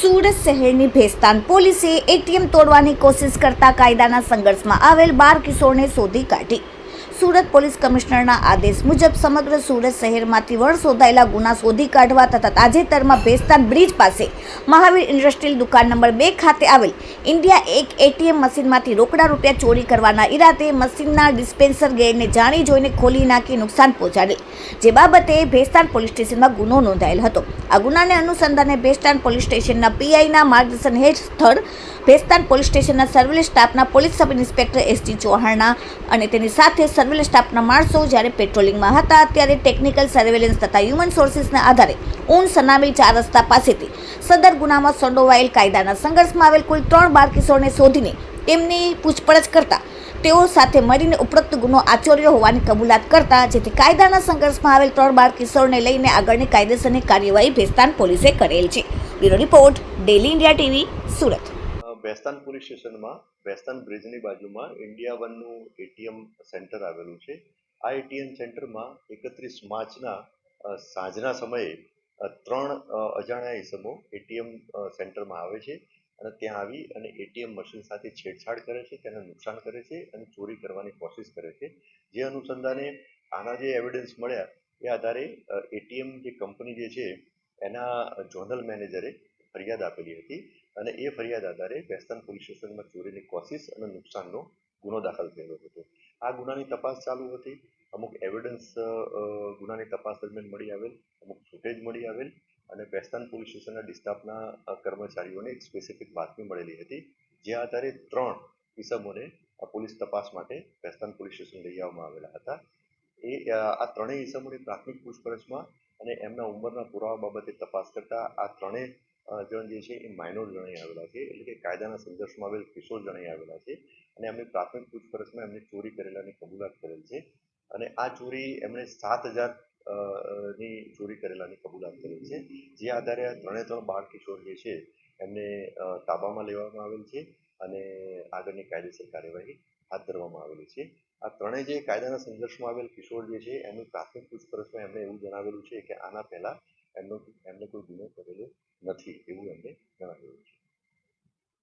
સુરત શહેરની ભેસ્તાન પોલીસે એટીએમ તોડવાની કોશિશ કરતા કાયદાના સંઘર્ષમાં આવેલ બાર કિશોરને શોધી કાઢી. સુરત પોલીસ કમિશનરના આદેશ મુજબ સમગ્ર સુરત શહેરમાંથી વણ શોધાયેલા ગુના શોધી કાઢવા તથા તાજેતરમાં ભેસ્તાન બ્રિજ પાસે મહાવીર ઇન્ડસ્ટ્રીયલ દુકાન નંબર બે ખાતે આવેલ ઇન્ડિયા એક એટીએમ મશીનમાંથી રોકડા રૂપિયા ચોરી કરવાના ઈરાદે મશીનના ડિસ્પેન્સર ગેરને જાણી જોઈને ખોલી નાખી નુકસાન પહોંચાડે, જે બાબતે ભેસ્તાન પોલીસ સ્ટેશનમાં ગુનો નોંધાયેલ હતો. આ ગુનાને અનુસંધાને ભેસ્તાન પોલીસ સ્ટેશનના પીઆઈના માર્ગદર્શન હેઠળ ભેસ્તાન પોલીસ સ્ટેશનના સર્વેલન્સ સ્ટાફના police sub inspector S T ચૌહાણના અને તેની સાથે સર્વેલન્સ સ્ટાફના માણસો જ્યારે પેટ્રોલિંગમાં હતા ત્યારે ટેકનિકલ સર્વેલન્સ તથા હ્યુમન સોર્સિસના આધારે ઊન સનામી ચાર રસ્તા પાસેથી સદર ગુનામાં સંડોવાયેલ કાયદાના સંઘર્ષમાં આવેલ કુલ ત્રણ બાર કિશોરને શોધીને તેમની પૂછપરછ કરતા તેઓ સાથે મળીને ઉપરોક્ત ગુનો આચર્યો હોવાની કબૂલાત કરતા, જેથી કાયદાના સંઘર્ષમાં આવેલ ત્રણ બાર કિશોરને લઈને આગળની કાયદેસરની કાર્યવાહી ભેસ્તાન પોલીસે કરેલ છે. Bureau report, daily India TV, Surat. Bhestan police સ્ટેશનમાં, ભેસ્તાન બ્રિજની બાજુમાં ઇન્ડિયા વનનું એટીએમ સેન્ટર આવેલું છે. આ એટીએમ સેન્ટરમાં એકત્રીસ માર્ચના સાંજના સમયે ત્રણ અજાણ્યા ઇસમો એટીએમ સેન્ટરમાં આવે છે. અને ત્યાં આવી અને એટીએમ મશીન સાથે છેડછાડ કરે છે, તેને નુકસાન કરે છે અને ચોરી કરવાની કોશિશ કરે છે. જે અનુસંધાને આના જે એવિડન્સ મળ્યા એ આધારે એટીએમ જે કંપની જે છે, એના ઝોનલ મેનેજરે ફરિયાદ આપેલી હતી અને એ ફરિયાદ આધારે વેસ્ટર્ન પોલીસ સ્ટેશનમાં ચોરીની કોશિશ અને નુકસાનનો ગુનો દાખલ થયેલો હતો. આ ગુનાની તપાસ ચાલુ હતી. અમુક એવિડન્સ ગુનાની તપાસ દરમિયાન મળી આવેલ, અમુક ફૂટેજ મળી આવેલ. અને બેસ્તાન પોલીસ સ્ટેશનના ડિસ્ટાફના કર્મચારીઓને એક સ્પેસિફિક બાતમી મળેલી હતી જે આધારે ત્રણ ઇસમોને પોલીસ તપાસ માટે બેસ્તાન પોલીસ સ્ટેશન લઈ આવવામાં આવેલા હતા. એ આ ત્રણેય ઇસમોની પ્રાથમિક પૂછપરછમાં અને એમના ઉંમરના પુરાવા બાબતે તપાસ કરતા આ ત્રણેય જણ જે છે એ માઇનોર જણાઈ આવેલા છે, એટલે કે કાયદાના સંઘર્ષમાં આવેલ કિશોર જણાઈ આવેલા છે અને એમની પ્રાથમિક પૂછપરછમાં એમને ચોરી કરેલાની કબૂલાત કરેલ છે. અને આ ચોરી એમણે સાત હજાર ની ચોરી કરેલાની કબૂલાત કરી છે. જે આધારે આ ત્રણે ત્રણ બાળ કિશોર જે છે, એમને તાબામાં લેવામાં આવેલ છે અને આગળની કાયદેસર કાર્યવાહી હાથ ધરવામાં આવેલી છે. આ ત્રણેય જે કાયદાના સંઘર્ષમાં આવેલ કિશોર જે છે એમની પ્રાથમિક પૂછપરછમાં એમને એવું જણાવેલું છે કે આના પહેલાં એમનો, એમને કોઈ ગુનો કરેલો નથી, એવું એમને જણાવેલું છે.